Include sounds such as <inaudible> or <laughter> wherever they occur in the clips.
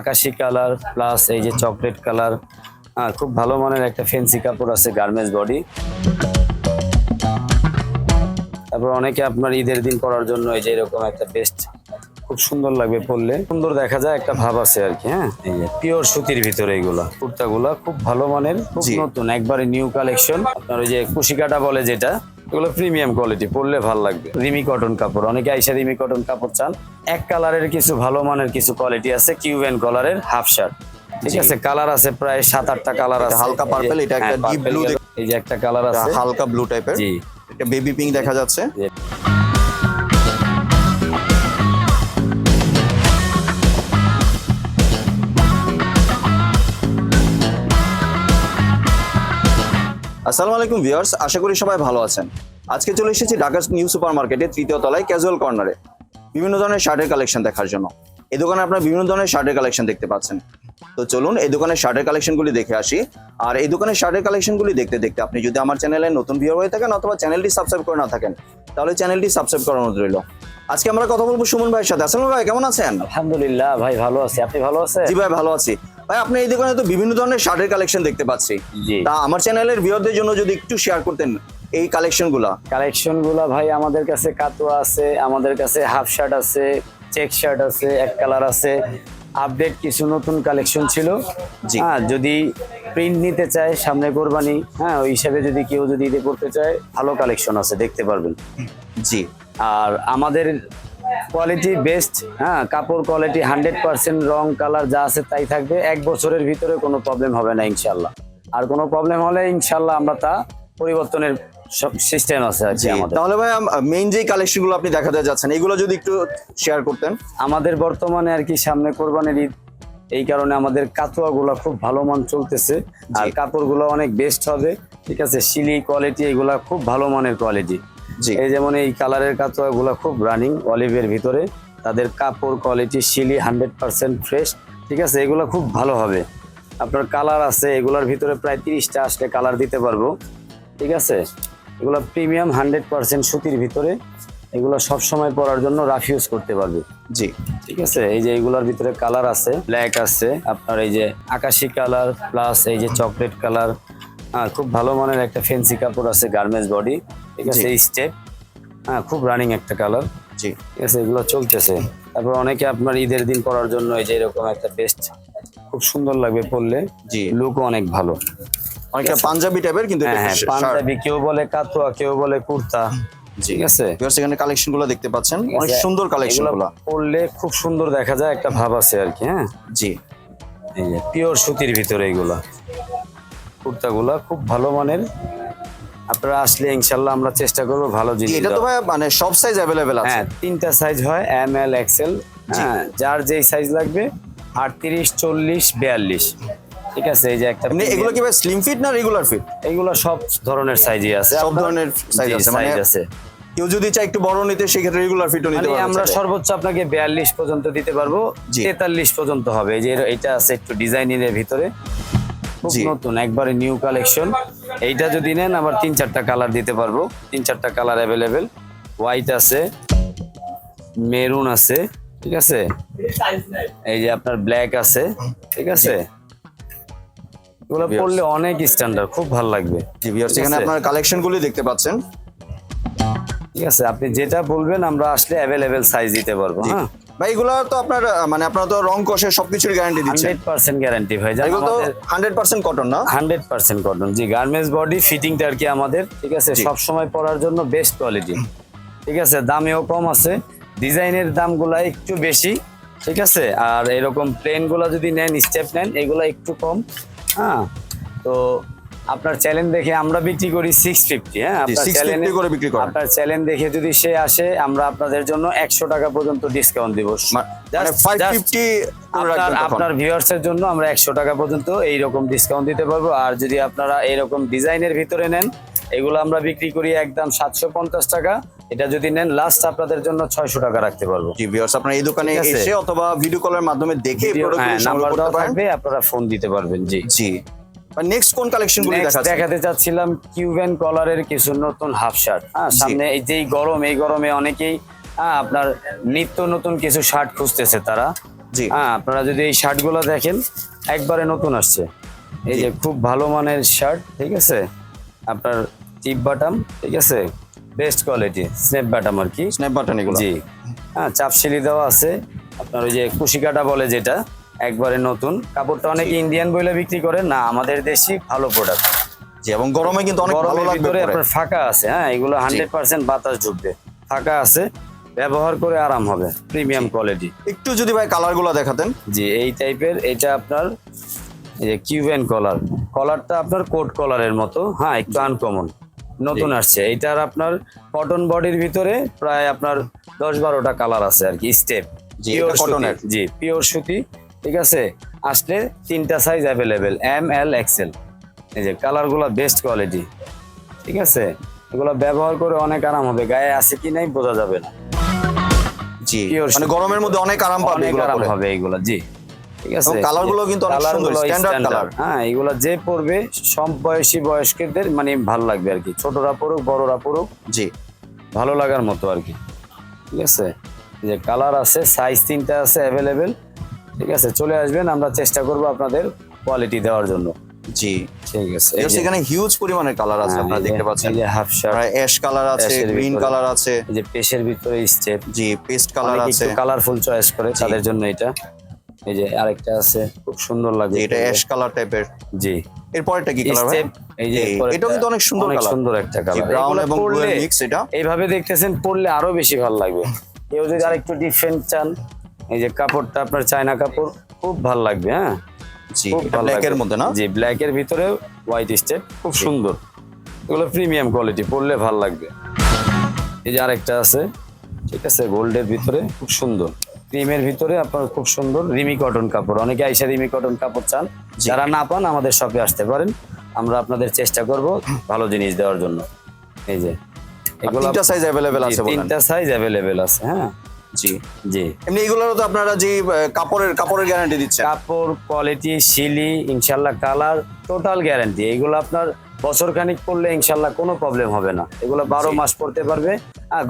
আকাশি colour plus এই যে চকলেট কালার হ্যাঁ খুব ভালো মানের একটা ফেন্সি কাপড় আছে গার্মেন্টস বডি তারপর অনেকে আপনার ঈদের দিন পরার জন্য এই যে এরকম একটা বেস্ট খুব সুন্দর লাগবে পরলে। সুন্দর দেখা যায় একটা ভাব আছে আর কি হ্যাঁ? এই যে পিওর সুতির ভিতরে এইগুলা কুর্তাগুলা খুব ভালো মানের খুব নতুন একবারে নিউ কালেকশন আপনার ওই যে কুশিকাটা বলে যেটা এগুলো প্রিমিয়াম কোয়ালিটি পরলে ভালো লাগবে। রিমি কটন কাপড় অনেকে আইসা রিমি কটন কাপড় চান। এক কালারের কিছু ভালো মানের কিছু কোয়ালিটি আছে কিউবেন কলারের হাফ শার্ট ঠিক আছে কালার আছে প্রায় সাত আটটা কালার আছে। হালকা পার্পেল এটা একটা ডিপ blue গেল। এই যে একটা কালার আছে। হালকা ব্লু টাইপের জি। এটা বেবি পিঙ্ক দেখা যাচ্ছে। আসসালামু আলাইকুম ভিউয়ার্স, আশা করি সবাই ভালো আছেন। আজকে চলে এসেছি ঢাকা নিউ সুপার মার্কেটে তৃতীয় তলায় ক্যাজুয়াল কর্নারে, বিভিন্ন ধরনের শার্টের কালেকশন দেখার জন্য। এই দোকানে আপনারা বিভিন্ন ধরনের শার্টের কালেকশন দেখতে পাচ্ছেন। তো চলুন এই দোকানের শার্টের কালেকশনগুলি দেখে আসি। আর এই দোকানের শার্টের কালেকশনগুলি দেখতে দেখতে আপনি যদি আমার চ্যানেলে নতুন ভিউয়ার হয়ে থাকেন অথবা চ্যানেলটি সাবস্ক্রাইব করে না থাকেন, তাহলে চ্যানেলটি সাবস্ক্রাইব করানো রইল। আজকে আমরা কথা বলব সুমন ভাইয়ের সাথে। আসসালাম ভাই কেমন আছেন? আলহামদুলিল্লাহ ভাই ভালো আছি। আপনি ভালো আছেন? জি ভাই ভালো আছি। ভাই আপনি এই দোকানে তো বিভিন্ন ধরনের শার্টের কালেকশন দেখতে পাচ্ছি। জি। তা আমার চ্যানেলের ভিউয়ারদের জন্য যদি একটু শেয়ার করতেন এই কালেকশনগুলা কালেকশনগুলা ভাই আমাদের কাছে কাতুয়া আছে আমাদের কাছে হাফ শার্ট আছে চেক শার্ট আছে এক কালার আছে। আপডেট কিছু নতুন কালেকশন ছিল। জি। হ্যাঁ যদি প্রিন্ট নিতে চায় সামনে কোরবানি হ্যাঁ ওই হিসাবে যদি কেউ যদি ঈদে করতে চায় ভালো কালেকশন আছে দেখতে পারবেন। জি। আর আমাদের কোয়ালিটি বেস্ট হ্যাঁ কাপড় কোয়ালিটি হান্ড্রেড পার্সেন্ট রং কালার যা আছে তাই থাকবে। এক বছরের ভিতরে কোনো প্রবলেম হবে না ইনশাল্লাহ আর কোনো প্রবলেম হলে ইনশাল্লাহ আমরা তা পরিবর্তনের সব সিস্টেম আছে আর কি আমাদের। তাহলে ভাই মেইন যে কালেকশনগুলো আপনি দেখাতে যাচ্ছেন এগুলো যদি একটু শেয়ার করতেন। আমাদের বর্তমানে আর কি সামনে কোরবানির ঈদ এই কারণে আমাদের কাতুয়াগুলো খুব ভালো মান চলতেছে। আর কাপড়গুলো অনেক বেস্ট হবে ঠিক আছে? শিলি কোয়ালিটি এগুলা খুব ভালো মানের কোয়ালিটি এই যেমন এই কালারের কাতুয়াগুলো খুব রানিং অলিভের ভিতরে। তাদের কাপড় কোয়ালিটি শিলি হান্ড্রেড পার্সেন্ট ফ্রেশ ঠিক আছে? এগুলো খুব ভালো হবে। আপনার কালার আছে এগুলোর ভিতরে প্রায় তিরিশটা আসলে কালার দিতে পারব ঠিক আছে? এগুলো প্রিমিয়াম হান্ড্রেড পার্সেন্ট সুতির ভিতরে। এগুলো সবসময় পরার জন্য রাফ ইউজ করতে পারবে। জি। ঠিক আছে? এই যে এইগুলোর ভিতরে কালার আছে ব্ল্যাক আছে আপনার এই যে আকাশি কালার প্লাস এই যে চকলেট কালার হ্যাঁ খুব ভালো মানের একটা ফেন্সি কাপড় আছে গার্মেন্টস বডি ঠিক আছে স্টেপ হ্যাঁ খুব রানিং একটা কালার জি। ঠিক আছে এগুলো চলতেছে। তারপর অনেকে আপনার ঈদের দিন পরার জন্য এই যে এরকম একটা বেস্ট খুব সুন্দর লাগবে পরলে। জি। লুকও অনেক ভালো। অনেকটা পাঞ্জাবি টাইপের কিন্তু হ্যাঁ হ্যাঁ পাঞ্জাবি কেউ বলে কাতুয়া কেউ বলে কুর্তা। ঠিক আছে। এখানে কালেকশনগুলো দেখতে পাচ্ছেন। অনেক সুন্দর কালেকশনগুলো এগুলো পরলে খুব সুন্দর দেখা যায় একটা ভাব আছে আর কি হ্যাঁ? জি। এই যে পিওর সুতির ভিতরে এগুলা। কুর্তাগুলা খুব ভালো মানের। আপনারা আসলে ইনশাল্লাহ আমরা চেষ্টা করব ভালো জিনিস এটা তো ভাই মানে সব সাইজ অ্যাভেলেবেল আছে। হ্যাঁ তিনটা সাইজ হয় এম এল এক্সেল হ্যাঁ যার যেই সাইজ লাগবে আটত্রিশ চল্লিশ বিয়াল্লিশ। ঠিক আছে এই যে একটা এমনি এগুলো কি ভাই স্লিম ফিট না রেগুলার ফিট এগুলো সব ধরনের সাইজই আছে। সব ধরনের size জি, আছে, মানে আছে। কেউ যদি চায় একটু বড় নিতে সেক্ষেত্রে রেগুলার ফিটও নিতে মানে পারবে আমরা সর্বোচ্চ আপনাকে বিয়াল্লিশ পর্যন্ত দিতে পারব জি। তেতাল্লিশ পর্যন্ত হবে। এই যে এটা আছে একটু ডিজাইনের ভিতরে। খুব নতুন একবারে নিউ কালেকশন এইটা যদি নেন আবার তিন চারটা কালার দিতে পারব। তিন চারটা কালার অ্যাভেলেবেল হোয়াইট আছে মেরুন আছে ঠিক আছে? এই যে আপনার ব্ল্যাক আছে ঠিক আছে? এগুলো পড়লে অনেক স্ট্যান্ডার্ড খুব ভালো লাগবে। এখানে আপনার কালেকশনগুলি দেখতে পাচ্ছেন। ঠিক আছে আপনি যেটা বলবেন আমরা আসলে অ্যাভেলেবেল সাইজ দিতে পারব হ্যাঁ? ভাই এগুলো তো আপনার মানে আপনারা তো রং কষে সবকিছুর গ্যারান্টি দিচ্ছেন। হান্ড্রেড পার্সেন্ট গ্যারান্টি ভাই জান এগুলো তো আমাদের হান্ড্রেড পার্সেন্ট কটন না? হান্ড্রেড পার্সেন্ট কটন জি গার্মেন্টস বডি ফিটিংটা আর কি আমাদের ঠিক আছে। সব সময় পরার জন্য বেস্ট কোয়ালিটি ঠিক আছে? দামেও কম আছে ডিজাইনের দামগুলা একটু বেশি ঠিক আছে? আর এরকম প্লেনগুলো যদি নেন স্টেপ নেন এগুলো একটু কম হ্যাঁ? তো আপনার চ্যালেঞ্জ দেখে আমরা বিক্রি করি সিক্স ফিফটি হ্যাঁ? আপনার চ্যালেঞ্জ করে বিক্রি করেন। আপনার চ্যালেঞ্জ দেখে যদি সে আসে আমরা আপনাদের জন্য একশো টাকা পর্যন্ত ডিসকাউন্ট দিব। মানে আপনার আপনার ভিউয়ার্সের জন্য আমরা একশো টাকা পর্যন্ত এইরকম ডিসকাউন্ট দিতে পারব। আর যদি আপনারা এইরকম ডিজাইনের ভিতরে নেন এগুলো আমরা বিক্রি করি একদম সাতশো পঞ্চাশ টাকা। এটা যদি নেন লাস্ট আপনাদের জন্য ছয়শো টাকা রাখতে পারব। জি ভিউয়ার্স আপনারা এই দোকানে এসে অথবা ভিডিও কলের মাধ্যমে দেখে হ্যাঁ থাকবে আপনারা ফোন দিতে পারবেন জি। জি। নেক্সট কোন Next দেখাচ্ছেন? দেখাতে চাচ্ছিলাম কিউবেন কলারের কিছু নতুন হাফ শার্ট হ্যাঁ সামনে এই যেই গরম এই গরমে অনেকেই হ্যাঁ আপনার নিত্য নতুন কিছু শার্ট খুঁজতেছে তারা। জি। হ্যাঁ আপনারা যদি এই শার্টগুলো দেখেন একবারে নতুন আসছে। এই যে খুব ভালো মানের শার্ট ঠিক আছে? আপনার টিপ বাটাম ঠিক আছে? বেস্ট কোয়ালিটি স্নেপ বাটাম আর কি। স্ন্যাপ বাটাম এগুলো। জি। হ্যাঁ চাপশিলি দেওয়া আছে। আপনার ওই যে কুশিকাটা বলে যেটা একবারে নতুন। কাপড়টা অনেক ইন্ডিয়ান বইলে বিক্রি করে। না আমাদের দেশি ভালো প্রোডাক্ট জি এবং গরমে কিন্তু অনেক ভালো লাগবে ভিতরে আপনার ফাঁকা আছে হ্যাঁ? এগুলো হান্ড্রেড পার্সেন্ট বাতাস ঢুকবে। ফাঁকা আছে ব্যবহার করে আরাম হবে। প্রিমিয়াম কোয়ালিটি একটু যদি ভাই কালারগুলো দেখাতেন। জি এই টাইপের এটা আপনার যে কিউবেন কলার কলারটা আপনার কোট কলারের মতো হ্যাঁ? একটু আনকমন নতুন আসছে। এইটার আপনার কটন বডির ভিতরে প্রায় আপনার দশ বারোটা কালার আছে আর কি স্টেপ জি পিওর সুতি। ঠিক আছে? আসলে তিনটা size available M L XL এই যে কালারগুলো বেস্ট কোয়ালিটি ঠিক আছে? এগুলো ব্যবহার করে অনেক আরাম হবে। গায়ে আছে কি নাই বোঝা যাবে না। জি মানে গরমের মধ্যে অনেক আরাম পাবে অনেক আরাম হবে এগুলো জি। ঠিক আছে? এবং colour গুলো কিন্তু অনেক সুন্দর, standard standard। হ্যাঁ এগুলো যে পরবে সব বয়সী বয়স্কদের মানে ভালো লাগবে আর কি। ছোটরা পড়ুক বড়রা পড়ুক জি। ভালো লাগার মতো আর কি। ঠিক আছে? যে কালার আছে সাইজ তিনটা আছে অ্যাভেলেবেল ঠিক আছে চলে আসবেন আমরা চেষ্টা করব আপনাদের কোয়ালিটি দেওয়ার জন্য। জি। ঠিক আছে এখানে হিউজ পরিমাণের কালার আছে হ্যাঁ, আপনারা দেখতে পাচ্ছেন। যে হাফ অ্যাশ কালার আছে গ্রিন কালার আছে। যে পেশের ভিতরে স্টেপ জি পেস্ট কালার আছে। কালারফুল চয়েস করে তাদের জন্য এটা। এই যে আরেকটা আছে খুব সুন্দর লাগে এটা অ্যাশ কালার টাইপের জি। এরপরটা কি কালার এই যে এটাও কিন্তু অনেক সুন্দর colour। সুন্দর একটা কালার ব্রাউন এবং ব্লু মিক্স এটা। এইভাবে দেখতেছেন পড়লে আরও বেশি ভালো লাগবে। <laughs> কেউ যদি আরেকটু ডিফারেন্ট চান এই যে কাপড়টা আপনার চায়না কাপড় খুব ভালো লাগবে হ্যাঁ? জি ব্ল্যাকের মধ্যে ভিতরে হোয়াইট স্টেট খুব সুন্দর। এগুলো প্রিমিয়াম কোয়ালিটি পরলে ভালো লাগবে। এই যে আরেকটা আছে ঠিক আছে গোল্ডের ভিতরে খুব সুন্দর। ক্রিমের ভিতরে আপনার খুব সুন্দর রিমি কটন কাপড়। অনেকে আইসা রিমি কটন কাপড় চান। যারা না পান আমাদের শপে আসতে পারেন। আমরা আপনাদের চেষ্টা করব ভালো জিনিস দেওয়ার জন্য। এই যে এগুলো তিনটা সাইজ অ্যাভেলেবেল আছে তিনটা সাইজ অ্যাভেলেবেল আছে হ্যাঁ? জি জি। এমনি এগুলোরও তো আপনারা যে কাপড়ের কাপড়ের গ্যারান্টি দিচ্ছেন। কাপড় কোয়ালিটি শিলি ইনশাল্লাহ কালার টোটাল গ্যারান্টি এগুলো আপনার বছর খানিক পরলে ইনশাল্লাহ কোনো প্রবলেম হবে না। এগুলো বারো মাস পড়তে পারবে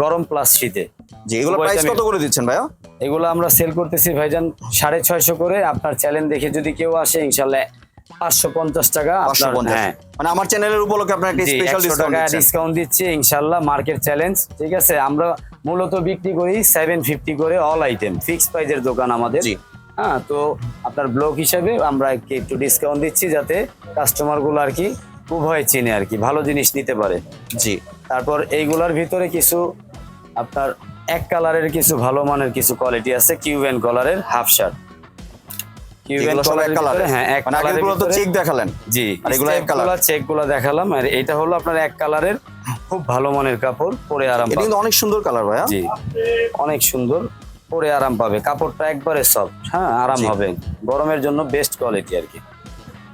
গরম প্লাস শীতে। জি এগুলো প্রাইস কত করে দিচ্ছেন ভাইয়া? এগুলো আমরা সেল করতেছি ভাইজান সাড়ে ছয়শো করে। আপনার চ্যানেল দেখে যদি কেউ আসে ইনশাল্লাহ পাঁচশো পঞ্চাশ টাকা হ্যাঁ। মানে আমার চ্যানেলের উপলক্ষে আপনার একটা স্পেশাল ডিসকাউন্ট দিচ্ছি ইনশাল্লাহ মার্কেট চ্যালেঞ্জ ঠিক আছে? আমরা মূলত বিক্রি করি সেভেন ফিফটি করে অল আইটেম ফিক্স প্রাইজের দোকান আমাদের। হ্যাঁ তো আপনার ব্লক হিসেবে আমরা একটু ডিসকাউন্ট দিচ্ছি যাতে কাস্টমারগুলো আর কি উভয় চিনে আর কি ভালো জিনিস নিতে পারে। জি। তারপর এইগুলার ভিতরে কিছু আপনার এক কালারের কিছু ভালো মানের কিছু কোয়ালিটি আছে কিউবেন কালারের হাফ শার্ট কালার হ্যাঁ মানে চেক দেখালেন। জি আর এগুলো এক colour? চেকগুলা দেখালাম আর এটা হলো আপনার এক কালারের খুব ভালো মানের কাপড় পরে আরাম এটা পাবে। কিন্তু অনেক সুন্দর কালার ভাইয়া। জি। অনেক সুন্দর পরে আরাম পাবে। কাপড়টা একবারে সফট হ্যাঁ আরাম হবে। গরমের জন্য বেস্ট কোয়ালিটি আর কি।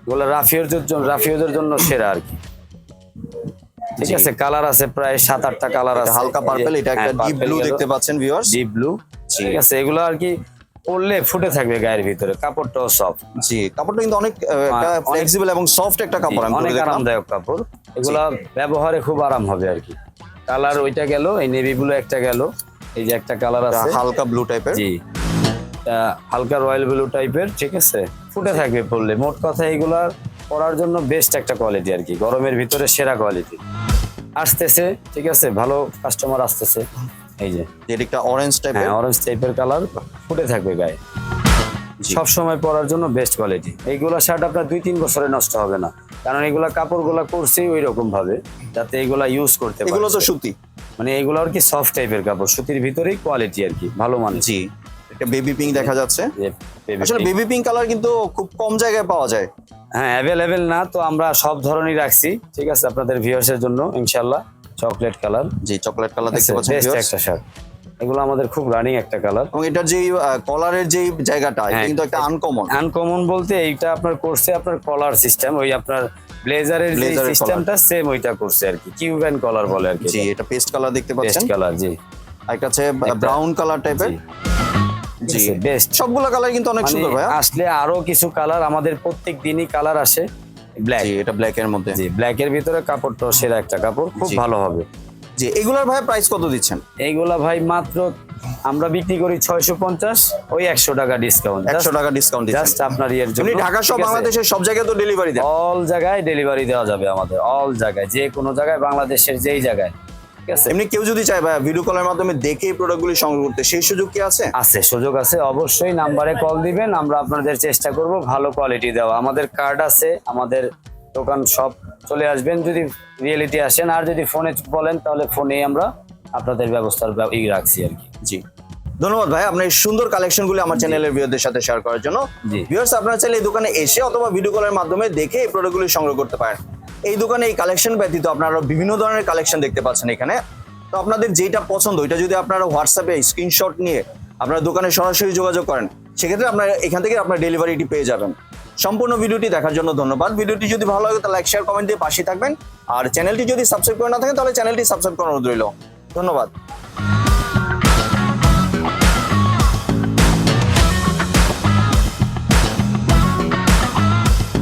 এগুলো রাফিওদের জন্য রাফিওদের জন্য সেরা আর কি। ঠিক আছে কালার আছে প্রায় সাত আটটা কালার আছে। হালকা পার্পল এটা একটা ডিপ ব্লু দেখতে পাচ্ছেন ভিউয়ার্স ডিপ ব্লু ঠিক আছে এগুলো আর কি পরলে ফুটে থাকবে গায়ের ভিতরে কাপড়টাও সফট জি কাপড়টা কিন্তু অনেক ফ্লেক্সিবল এবং সফট একটা কাপড় আমি অনেক আরামদায়ক কাপড়। এগুলা ব্যবহারে খুব আরাম হবে আর কি। কালার ওইটা গেল এই নেভি ব্লু একটা গেল এই যে একটা কালার আছে। হালকা ব্লু টাইপের জি হালকা রয়্যাল ব্লু টাইপের ঠিক আছে? ফুটে থাকবে পরলে মোট কথা এগুলা পরার জন্য বেস্ট একটা কোয়ালিটি আর কি গরমের ভিতরে সেরা কোয়ালিটি আসতেছে ঠিক আছে? ভালো কাস্টমার আসতেছে। এই যে। যেটা একটা অরেঞ্জ টাইপের হ্যাঁ অরেঞ্জ টাইপের কালার ফুটে থাকবে গায়ে। সব সময় পরার জন্য বেস্ট কোয়ালিটি এইগুলা শার্ট আপনার দুই তিন বছরে নষ্ট হবে না। কারণ এগুলা কাপড়গুলা করছি ওই রকম ভাবে যাতে এগুলা ইউজ করতে এগুলো তো সুতি। মানে এগুলো আর কি সফট টাইপের কাপড় সুতির ভিতরেই কোয়ালিটি আর কি ভালো মানে জি। একটা বেবি পিঙ্ক দেখা যাচ্ছে। আসলে বেবি পিঙ্ক কালার কিন্তু খুব কম জায়গায় পাওয়া যায়। হ্যাঁ অ্যাভেলেবেল না তো আমরা সব ধরনের রাখছি। ঠিক আছে আপনাদের ভিউয়ার্সের জন্য ইনশাল্লাহ চকলেট কালার। জি চকলেট কালার দেখতে পাচ্ছেন বেস্ট viewers। একটা শার্ট এগুলো আমাদের খুব রানিং একটা কালার এবং এটার যে কলারের যে জায়গাটা হ্যাঁ। কিন্তু একটা আনকমন আনকমন বলতে এইটা আপনার করছে আপনার কলার সিস্টেম ওই আপনার ব্লেজারের যে সিস্টেমটা সেম ওইটা করছে আর কি। কিউবেন কলার বলে আর কি জি এটা। পেস্ট কালার দেখতে পাচ্ছেন? কালার জি। একটা আছে ব্রাউন কালার টাইপের জি। বেস্ট সবগুলো কালার কিন্তু অনেক সুন্দর ভাইয়া। আসলে আরও কিছু কালার আমাদের প্রত্যেক দিনই কালার আসে। ব্ল্যাক জি এটা ব্ল্যাক এর মধ্যে। জি ব্ল্যাক এর ভিতরে কাপড়টা সেরা একটা কাপড় খুব ভালো হবে। জি এগুলার ভাই প্রাইস কত দিচ্ছেন? এইগুলা ভাই মাত্র আমরা বিক্রি করি ছয়শো পঞ্চাশ ওই একশো টাকা ডিসকাউন্ট একশো টাকা ডিসকাউন্ট জাস্ট আপনার ইয়ের জন্য। ঢাকা সহ বাংলাদেশের সব জায়গায় তো ডেলিভারি দেয় অল জায়গায় ডেলিভারি দেওয়া যাবে আমাদের অল জায়গায় যে কোনো জায়গায় বাংলাদেশের যেই জায়গায়। ঠিক আছে এমনি কেউ যদি চায় ভাই ভিডিও কলের মাধ্যমে দেখে এই প্রোডাক্টগুলি সংগ্রহ করতে সেই সুযোগ কি আছে? আছে সুযোগ আছে অবশ্যই। নাম্বারে কল দিবেন আমরা আপনাদের চেষ্টা করব ভালো কোয়ালিটি দেওয়া। আমাদের কার্ড আছে আমাদের দোকান সব চলে আসবেন যদি রিয়েলিটি আসেন। আর যদি ফোনে বলেন তাহলে ফোনেই আমরা আপনাদের ব্যবস্থার ই রাখছি আর কি। জি। ধন্যবাদ ভাই আপনার এই সুন্দর কালেকশনগুলি আমার চ্যানেলের ভিউয়ারদের সাথে শেয়ার করার জন্য। ভিউয়ার্স আপনারা চাইলে এই দোকানে এসে অথবা ভিডিও কলের মাধ্যমে দেখে এই প্রোডাক্টগুলি সংগ্রহ করতে পারেন। এই দোকানে এই কালেকশন ব্যতীত আপনারা বিভিন্ন ধরনের কালেকশন দেখতে পাচ্ছেন এখানে। তো আপনাদের যেটা পছন্দ, ওইটা যদি আপনারা হোয়াটসঅ্যাপে স্ক্রিনশট নিয়ে আপনার দোকানে সরাসরি যোগাযোগ করেন, সেক্ষেত্রে আপনারা এখান থেকে আপনার ডেলিভারিটি পেয়ে যাবেন। সম্পূর্ণ ভিডিওটি দেখার জন্য ধন্যবাদ। ভিডিওটি যদি ভালো লাগে, তাহলে লাইক শেয়ার কমেন্ট দিয়ে পাশে থাকবেন। আর চ্যানেলটি যদি সাবস্ক্রাইব করে না থাকে তাহলে চ্যানেলটি সাবস্ক্রাইব অনুরোধ রইল। ধন্যবাদ।